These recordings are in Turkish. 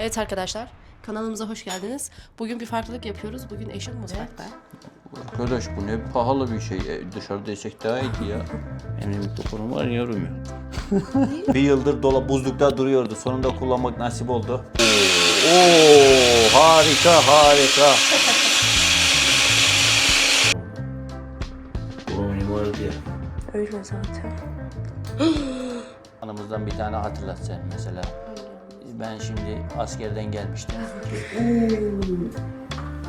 Evet arkadaşlar, kanalımıza hoş geldiniz. Bugün bir farklılık yapıyoruz. Bugün eşim mutfakta. Arkadaş bu ne pahalı bir şey. E, dışarıda yesek daha iyiydi ya. Benim mikrofonum var yorum ya. bir yıldır dolap buzlukta duruyordu. Sonunda kullanmak nasip oldu. Oo, oo, harika harika. Brownie vardı ya. Öyle zaten. Anımızdan bir tane hatırlat sen mesela. Ben şimdi askerden gelmiştim.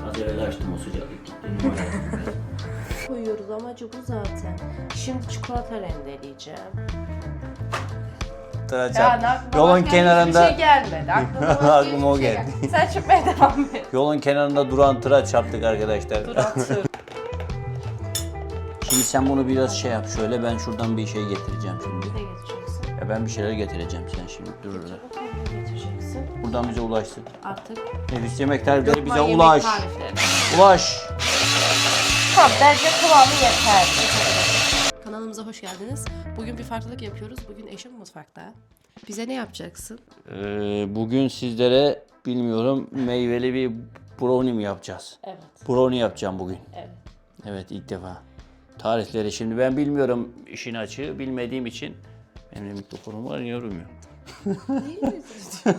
Az evvel açtım o sıcaklık gitti. Koyuyoruz amacı bu zaten. Şimdi çikolata rendeleyeceğim. Yolun kenarında Hiçbir şey gelmedi. Aklıma, başka Aklıma o şey geldi. Sen çıkmaya devam et. Yolun kenarında duran tıraş yaptık arkadaşlar. Dur. Şimdi sen bunu biraz şey yap şöyle ben şuradan bir şey getireceğim şimdi. ne getireceksin? Ya ben bir şeyler getireceğim sen şimdi dur orada. Buradan bize ulaşsın. Artık. Nefis yemek tarifleri bize Lokma yemek ulaş. tarifleri. Ulaş. Tamam bence kıvamı yeter. Kanalımıza hoş geldiniz. Bugün bir farklılık yapıyoruz. Bugün eşim mutfakta. Bize ne yapacaksın? Ee, bugün sizlere bilmiyorum meyveli bir brownie mi yapacağız? Evet. Brownie yapacağım bugün. Evet. Evet ilk defa. Tarifleri şimdi ben bilmiyorum işin açığı bilmediğim için benim mikrofonum var yorum yok.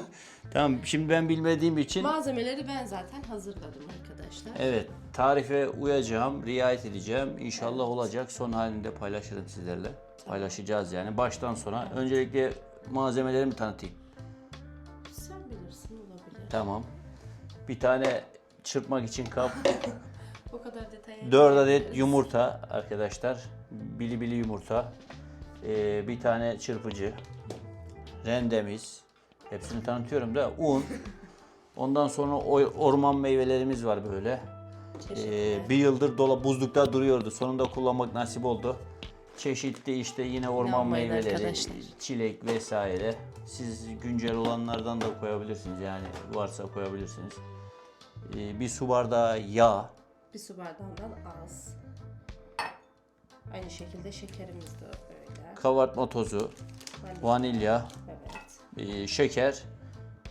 Tamam şimdi ben bilmediğim için Malzemeleri ben zaten hazırladım arkadaşlar. evet tarife uyacağım, riayet edeceğim. İnşallah olacak. Son halinde paylaşırım sizlerle. Paylaşacağız yani baştan sona. Öncelikle malzemelerimi tanıtayım. Sen bilirsin olabilir. Tamam. Bir tane çırpmak için kap, O kadar detaya 4 adet yumurta arkadaşlar. Bili bili yumurta. Ee, bir tane çırpıcı. Rendemiz. Hepsini tanıtıyorum da un. Ondan sonra orman meyvelerimiz var böyle. Ee, bir yıldır dolap buzlukta duruyordu. Sonunda kullanmak nasip oldu. Çeşitli işte yine orman İnanmayın meyveleri, arkadaşlar. çilek vesaire. Siz güncel olanlardan da koyabilirsiniz yani varsa koyabilirsiniz. Ee, bir su bardağı yağ. Bir su bardağından az. Aynı şekilde şekerimiz de öyle. kabartma tozu, Vanilya. vanilya. E, şeker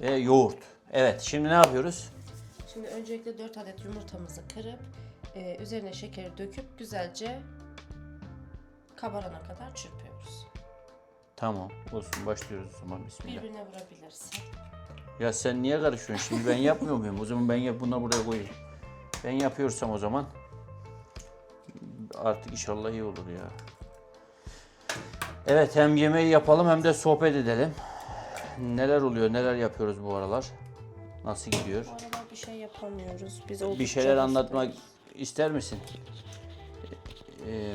ve yoğurt. Evet, şimdi ne yapıyoruz? Şimdi öncelikle 4 adet yumurtamızı kırıp e, üzerine şekeri döküp güzelce kabarana kadar çırpıyoruz. Tamam, olsun başlıyoruz o zaman bismillah. Birbirine vurabilirsin. Ya sen niye karışıyorsun? Şimdi ben yapmıyor muyum? O zaman ben yap bunu buraya koyayım. Ben yapıyorsam o zaman artık inşallah iyi olur ya. Evet, hem yemeği yapalım hem de sohbet edelim. Neler oluyor, neler yapıyoruz bu aralar? Nasıl gidiyor? Bu aralar bir şey yapamıyoruz. Biz bir şeyler anlatmak ister misin? Ee,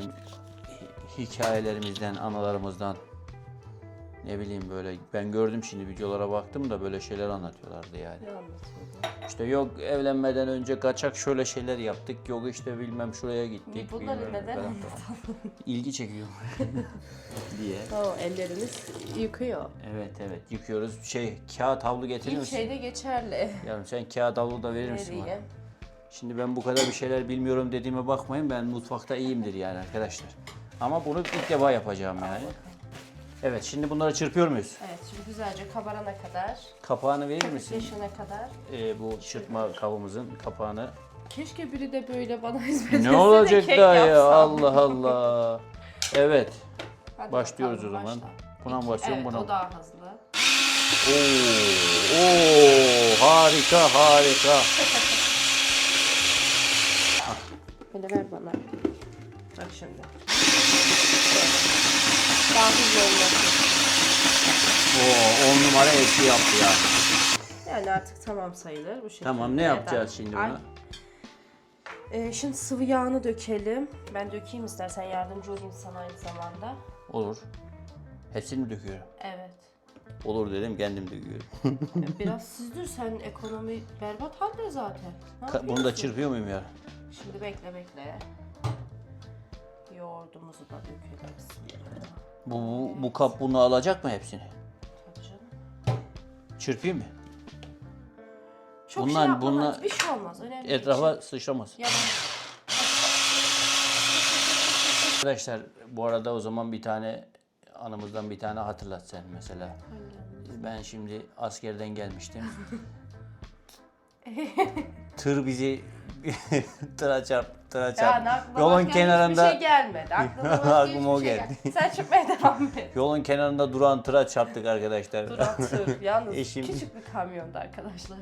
hi- hikayelerimizden, anılarımızdan ne bileyim böyle ben gördüm şimdi videolara baktım da böyle şeyler anlatıyorlardı yani. Ne anlatıyordu? İşte yok evlenmeden önce kaçak şöyle şeyler yaptık. Yok işte bilmem şuraya gittik. Bunları bilmem neden falan. İlgi çekiyor diye. O ellerimiz yıkıyor. Evet evet yıkıyoruz. Şey kağıt havlu getirir İlk misin? şeyde geçerli. Yarım sen kağıt havlu da verir misin bana? Şimdi ben bu kadar bir şeyler bilmiyorum dediğime bakmayın. Ben mutfakta iyiyimdir yani arkadaşlar. Ama bunu ilk defa yapacağım yani. Evet şimdi bunları çırpıyor muyuz? Evet şimdi güzelce kabarana kadar, Kapağını verir misin? leşene kadar. Ee, bu çırpma kabımızın kapağını. Keşke biri de böyle bana hizmet etse Ne de olacak kek daha ya? yapsam. Allah Allah. Evet. Hadi Başlıyoruz bakalım, o zaman. başla. Buna mı İki- basıyorum, evet, buna mı? o daha hızlı. Oo, oo, harika harika. Böyle ver bana. Bak şimdi. Daha hızlı olması. Oo, on numara etki yaptı ya. Yani artık tamam sayılır bu şekilde. Tamam ne yapacağız şimdi Ay, buna? Ee, şimdi sıvı yağını dökelim. Ben dökeyim istersen yardımcı olayım sana aynı zamanda. Olur. Hepsini mi döküyorum? Evet. Olur dedim kendim döküyorum. Biraz sizdir sen ekonomi berbat halde zaten. Ne Ka- Bunu da yapıyorsun? çırpıyor muyum ya? Şimdi bekle bekle. Yoğurdumuzu da dökelim. Bismillah. Bu, bu, bu kap bunu alacak mı hepsini? Tabii canım. Çırpayım mı? Çok Bunlar- şey yapma, bunlar- bir şey olmaz. Önemli değil. Etrafa sıçramaz. Ya ben- Arkadaşlar bu arada o zaman bir tane anımızdan bir tane hatırlat sen mesela. Ben şimdi askerden gelmiştim. Tır bizi tıra çarp, tıra çarp. Yani aklıma Yolun başka kenarında hiçbir şey gelmedi. Aklıma o hiçbir şey geldi. Sen çıkmaya devam et. yolun kenarında duran tıra çarptık arkadaşlar. Duran tır. Yalnız Eşim- küçük bir kamyondu arkadaşlar.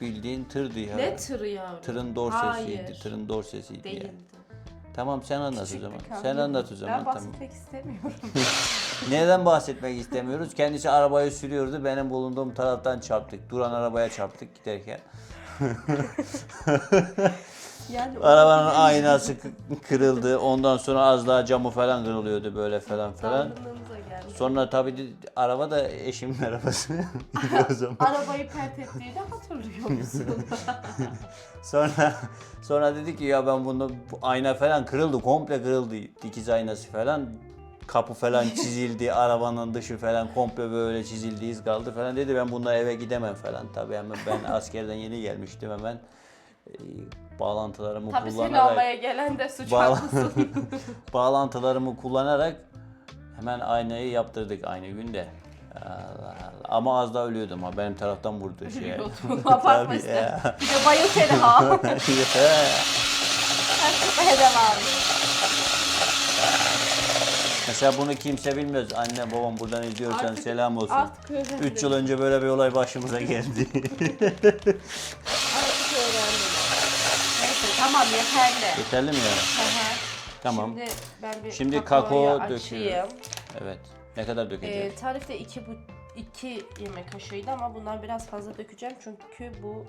Bildiğin tırdı ya. Ne tırı yavrum? Tırın dorsesiydi. Hayır. Tırın dorsesiydi Değildi. ya. Tamam sen anlat Küçük o zaman. kamyon. Sen anlat o zaman Ben tamam. bahsetmek istemiyorum. Neden bahsetmek istemiyoruz? Kendisi arabayı sürüyordu. Benim bulunduğum taraftan çarptık. Duran arabaya çarptık giderken. Yani Arabanın aynası kırıldı. Ondan sonra az daha camı falan kırılıyordu böyle falan falan. Geldi. Sonra tabii de- araba da eşimin arabası. o zaman. Arabayı pert ettiğini hatırlıyor musun? Sonra sonra dedi ki ya ben bunu bu ayna falan kırıldı, komple kırıldı. Dikiz aynası falan. Kapı falan çizildi, arabanın dışı falan komple böyle çizildi, iz kaldı falan dedi. Ben bununla eve gidemem falan. Tabii hemen ben askerden yeni gelmiştim hemen. e, bağlantılarımı Tabii seni kullanarak almaya gelen de suç Bağla- bağlantılarımı kullanarak hemen aynayı yaptırdık aynı günde. Allah Allah. Ama az daha ölüyordum ha benim taraftan vurdu şey. Abartma Tabii işte. Bir de bayıl seni ha. Çıkmaya devam et. Mesela bunu kimse bilmez. Anne babam buradan izliyorsan Artık- selam olsun. Öğrendim. 3 yıl önce böyle bir olay başımıza geldi. Artık öğrendim. Neyse tamam yeterli. Yeterli mi ya? Hı hı. Tamam. Şimdi ben bir Şimdi kakaoyu kakao açayım. döküyoruz. Evet. Ne kadar dökeceğiz? Ee, tarifte iki, bu, iki yemek kaşığıydı ama bundan biraz fazla dökeceğim çünkü bu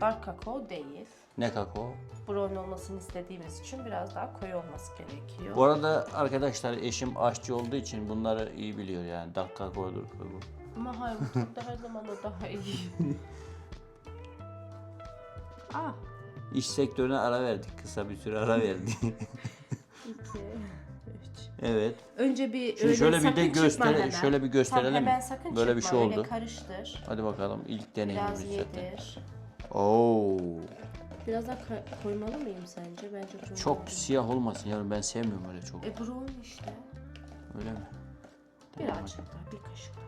dark kakao değil. Ne kakao? Brownie olmasını istediğimiz için biraz daha koyu olması gerekiyor. Bu arada arkadaşlar eşim aşçı olduğu için bunları iyi biliyor yani. Dark kakaodur bu. Ama hayır mutfakta her zaman o daha iyi. ah, İş sektörüne ara verdik. Kısa bir süre ara verdik. iki, üç. evet. Önce bir Şimdi öyle şöyle bir sakın de çıkma göster- şöyle bir gösterelim Tamam, hemen sakın Böyle bir çıkma, şey öyle oldu. karıştır. Hadi bakalım ilk Biraz deneyimimiz zaten. yedir. Oo. Biraz daha koymalı mıyım sence? Bence koymalıyım. Çok siyah olmasın yavrum ben sevmiyorum öyle çok. E brownie işte. Öyle mi? Birazcık daha, bir kaşık daha.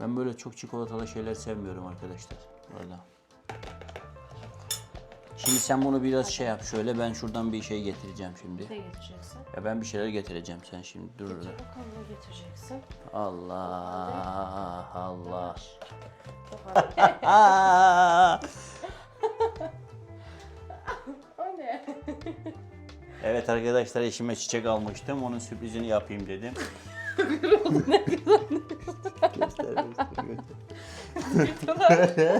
Ben böyle çok çikolatalı şeyler sevmiyorum arkadaşlar. Orada. Şimdi sen bunu biraz şey yap şöyle ben şuradan bir şey getireceğim şimdi. Ne getireceksin? Ya ben bir şeyler getireceğim sen şimdi dur orada. Bakalım ne getireceksin. Allah Allah. Çok arkadaşlar eşime çiçek almıştım. Onun sürprizini yapayım dedim. Göster, göster,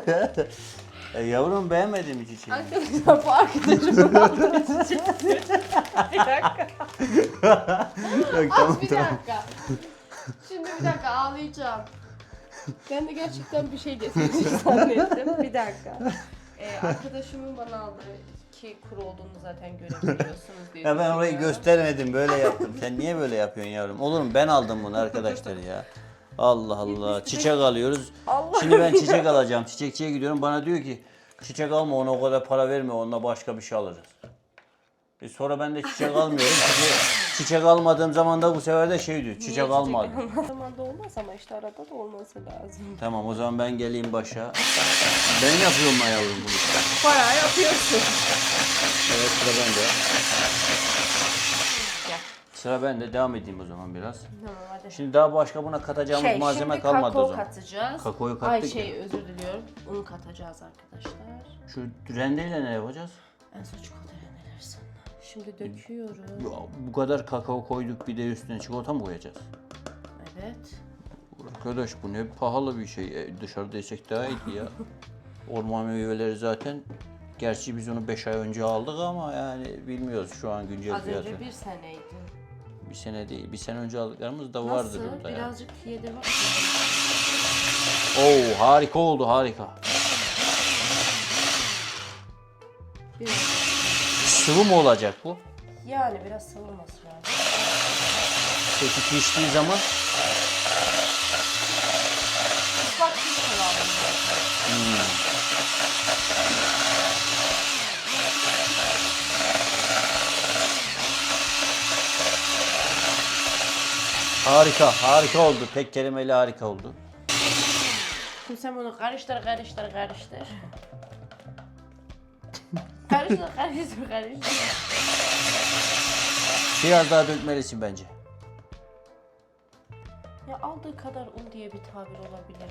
göster. E, yavrum beğenmedin mi çiçeği? Arkadaşlar bu arkadaşımın altına çiçek Bir dakika. Yok, Az bir dakika. Şimdi bir dakika ağlayacağım. Ben de gerçekten bir şey getirecek zannettim. Bir dakika. Ee, arkadaşımın bana aldığı ki kuru olduğunu zaten görebiliyorsunuz diye Ya ben orayı düşünüyorum. göstermedim böyle yaptım. Sen niye böyle yapıyorsun yavrum? Olur mu? Ben aldım bunu arkadaşlar ya. Allah Allah. Çiçek alıyoruz. Allah Şimdi ben çiçek alacağım. Çiçekçiye gidiyorum. Bana diyor ki çiçek alma ona o kadar para verme. Onunla başka bir şey alırız. E sonra ben de çiçek almıyorum. Çiçek, çiçek almadığım zaman da bu sefer de şey diyor. Çiçek almadım. almadığı zamanda olmaz ama işte arada da olması lazım. Tamam o zaman ben geleyim başa. Ben yapıyorum mu yavrum bunu? Bayağı yapıyorsun. Sıra bende. Sıra bende. Devam edeyim o zaman biraz. Tamam hadi. Şimdi daha başka buna katacağımız Şey, malzeme şimdi kalmadı kakao o zaman. katacağız. Kakaoyu Ay kattık şey özür diliyorum. Un katacağız arkadaşlar. Şu rendeyle ne yapacağız? En son çikolata rendelersin. Şimdi döküyorum. Ya, bu kadar kakao koyduk bir de üstüne çikolata mı koyacağız? Evet. Arkadaş bu ne pahalı bir şey. E, dışarıda yesek daha iyiydi ya. Orman meyveleri zaten. Gerçi biz onu 5 ay önce aldık ama yani bilmiyoruz şu an güncel Az fiyatı. önce bir seneydi. Bir sene değil. Bir sene önce aldıklarımız da vardır Nasıl? burada ya. Birazcık yedi var. Oo harika oldu harika. Biraz. Sıvı mı olacak bu? Yani biraz sıvıması lazım. Peki piştiği zaman harika harika oldu. Tek kelimeyle harika oldu. Şimdi sen bunu karıştır, karıştır, karıştır. karıştır, karıştır, karıştır. Biraz daha dökmelisin bence. Ya aldığı kadar un diye bir tabir olabilir?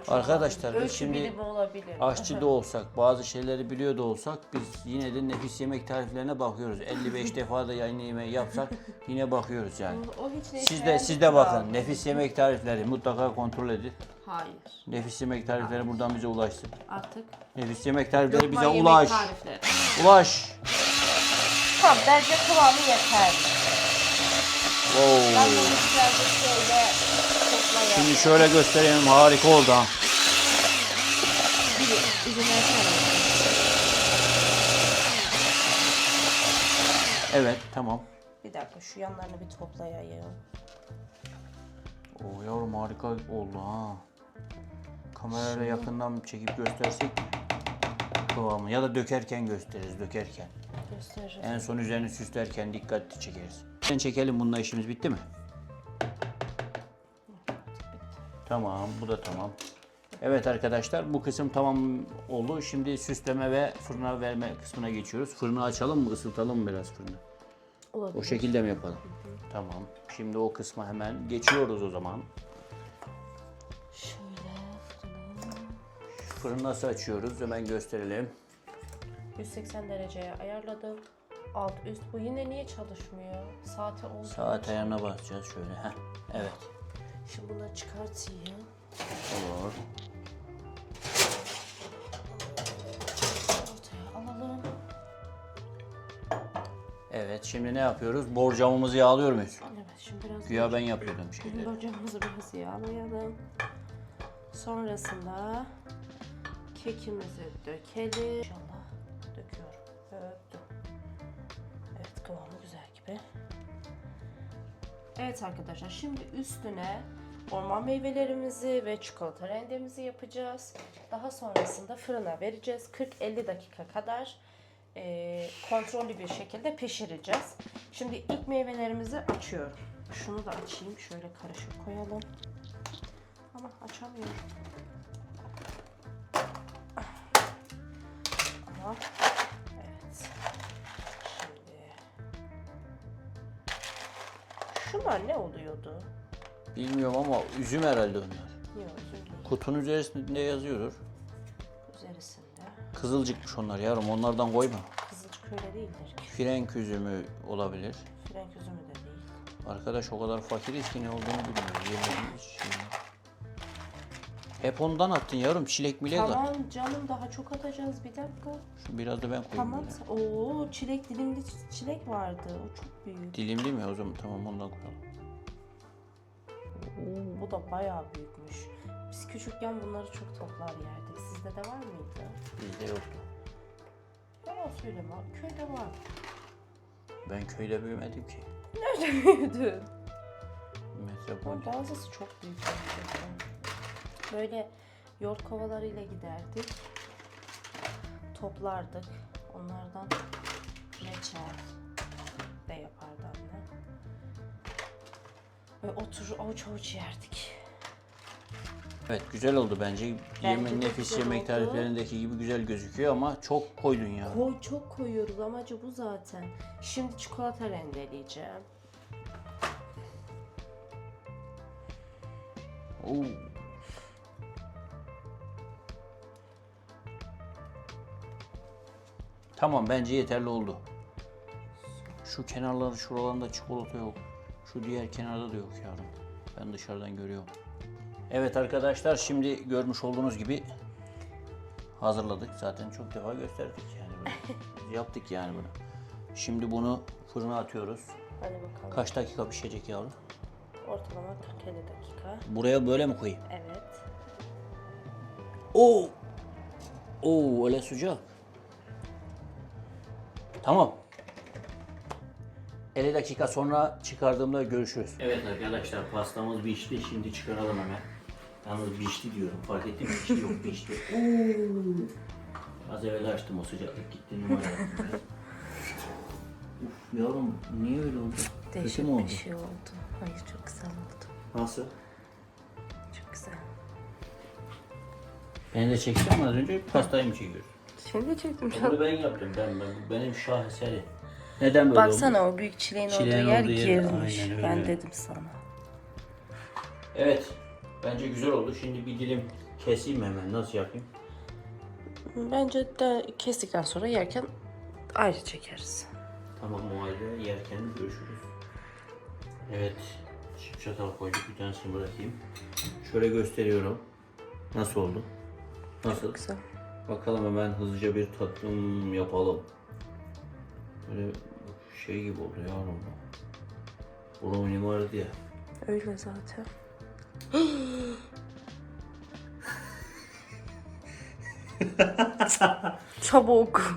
Ölçü Arkadaşlar, olabilir. biz Ölçü şimdi bilimi olabilir. Aşçı da olsak, bazı şeyleri biliyor da olsak biz yine de nefis yemek tariflerine bakıyoruz. 55 defa da yayın yemeği yapsak yine bakıyoruz yani. O hiç ne Siz de siz de bakın. Nefis yemek tarifleri mutlaka kontrol edin. Hayır. Nefis yemek tarifleri buradan bize ulaşsın. Artık Nefis yemek tarifleri bize yemek ulaş. tarifleri. Ulaş. Tamam bence kıvamı yeterli. Oo. Ben bunu şöyle. Şimdi şöyle göstereyim. Harika oldu ha. Evet tamam. Bir dakika şu yanlarını bir toplayayım. Oo yavrum harika oldu ha. Kamerayla yakından çekip göstersek kıvamı ya da dökerken gösteririz dökerken. Göstereceğiz. En son üzerini süslerken dikkatli çekeriz. Sen çekelim bununla işimiz bitti mi? Tamam bu da tamam. Evet arkadaşlar bu kısım tamam oldu. Şimdi süsleme ve fırına verme kısmına geçiyoruz. Fırını açalım mı ısıtalım mı biraz fırını? Olabilir. O şekilde mi yapalım? Tamam. Şimdi o kısma hemen geçiyoruz o zaman. Şöyle fırını Fırını nasıl açıyoruz hemen gösterelim. 180 dereceye ayarladım. Alt üst bu yine niye çalışmıyor? Saate oldu. Saat ayarına basacağız şöyle. Heh. Evet. Şimdi bunları çıkartayım. Olur. Alalım. Evet şimdi ne yapıyoruz? Borcamımızı yağlıyor muyuz? Evet şimdi biraz Güya ben yapıyordum şeyleri. Şimdi ocağımızı biraz yağlayalım. Sonrasında kekimizi dökelim. İnşallah Evet arkadaşlar şimdi üstüne orman meyvelerimizi ve çikolata rendemizi yapacağız. Daha sonrasında fırına vereceğiz. 40-50 dakika kadar eee, kontrollü bir şekilde pişireceğiz. Şimdi ilk meyvelerimizi açıyorum. Şunu da açayım. Şöyle karışık koyalım. Ama açamıyorum. Ama Şunlar ne oluyordu? Bilmiyorum ama üzüm herhalde onlar. Yok üzüm değil. Kutunun üzerinde yazıyordur. Üzerisinde. Kızılcıkmış onlar yavrum onlardan koyma. Kızılcık öyle değildir ki. Frenk üzümü olabilir. Frenk üzümü de değil. Arkadaş o kadar fakiriz ki ne olduğunu bilmiyoruz. Yemediğimiz şey. Hep ondan attın yavrum çilek milek at. Tamam canım daha çok atacağız bir dakika. Şu biraz da ben koyayım. Tamam. böyle. Oo çilek dilimli çilek vardı. O çok büyük. Dilimli mi o zaman tamam ondan koyalım. Oo, bu da bayağı büyükmüş. Biz küçükken bunları çok toplar yerdik. Sizde de var mıydı? Bizde yoktu. Yalan söyleme. Köyde var. Ben köyde büyümedim ki. Nerede büyüdün? Metropol. Ama bazısı çok büyük gerçekten. Böyle yoğurt kovalarıyla giderdik. Toplardık. Onlardan reçel de yapardı anne. Ve otur avuç avuç yerdik. Evet güzel oldu bence. Yemin de nefis güzel yemek oldu. tariflerindeki gibi güzel gözüküyor ama çok koydun ya. Koy çok koyuyoruz amacı bu zaten. Şimdi çikolata rendeleyeceğim. Oo. Tamam bence yeterli oldu. Şu kenarları şuralarında çikolata yok. Şu diğer kenarda da yok yavrum. Ben dışarıdan görüyorum. Evet arkadaşlar şimdi görmüş olduğunuz gibi hazırladık. Zaten çok defa gösterdik yani bunu. Yaptık yani bunu. Şimdi bunu fırına atıyoruz. Hadi bakalım. Kaç dakika pişecek yavrum? Ortalama 40-50 dakika. Buraya böyle mi koyayım? Evet. Oo. Oo öyle sıcak. Tamam. 50 dakika sonra çıkardığımda görüşürüz. Evet arkadaşlar pastamız pişti. Şimdi çıkaralım hemen. Yalnız pişti diyorum. Fark ettin mi? Pişti yok pişti. Oo. Az evvel açtım o sıcaklık gitti numara. Uf yavrum niye öyle oldu? Kötü Değişik mü oldu? bir şey oldu. Hayır çok güzel oldu. Nasıl? Çok güzel. Beni de çeksen mi az önce pastayı mı çekiyorsun? Şimdi çektim şu Bunu an. ben yaptım. Ben, ben benim şaheseri. Neden böyle oldu? Baksana o büyük çileğin, Çileğin olduğu yer olduğu yer, girmiş. aynen öyle. Ben dedim sana. Evet. Bence güzel oldu. Şimdi bir dilim keseyim hemen. Nasıl yapayım? Bence de kestikten sonra yerken ayrı çekeriz. Tamam o halde yerken görüşürüz. Evet. Çift çatal koyduk. Bir tanesini bırakayım. Şöyle gösteriyorum. Nasıl oldu? Nasıl? Güzel. Bakalım hemen hızlıca bir tatlım yapalım. Böyle şey gibi oldu ya oğlum. Brownie vardı ya. Öyle zaten. Çabuk.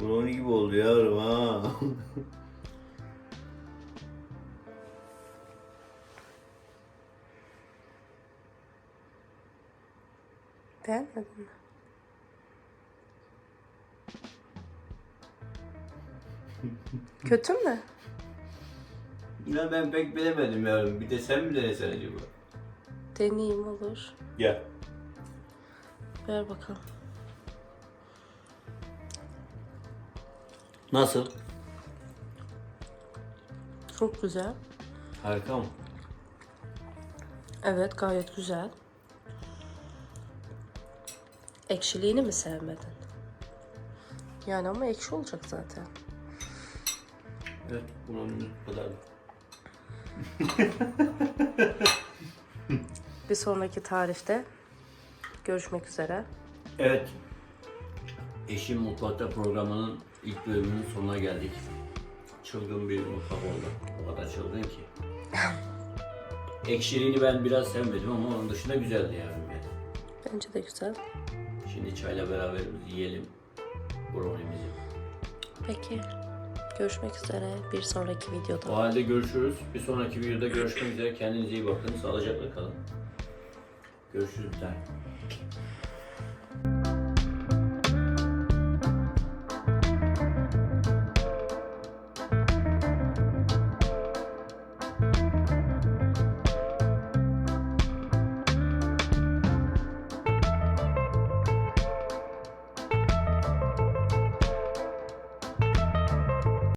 Brownie gibi oldu yavrum ha. Beğenmedin mi? Kötü mü? ya ben pek bilemedim yavrum. Bir de sen mi denesen acaba? Deneyeyim olur. Gel. Ver bakalım. Nasıl? Çok güzel. Harika mı? Evet gayet güzel. Ekşiliğini mi sevmedin? Yani ama ekşi olacak zaten. Evet, brownie bu kadar. Bir sonraki tarifte görüşmek üzere. Evet. Eşim Mutfakta programının ilk bölümünün sonuna geldik. Çılgın bir mutfak oldu. O kadar çılgın ki. Ekşiliğini ben biraz sevmedim ama onun dışında güzeldi yavrum yani. Bence de güzel. Şimdi çayla beraber yiyelim brownie'mizi. Peki. Görüşmek üzere bir sonraki videoda. O halde görüşürüz. Bir sonraki videoda görüşmek üzere. Kendinize iyi bakın. Sağlıcakla kalın. Görüşürüz bir tane.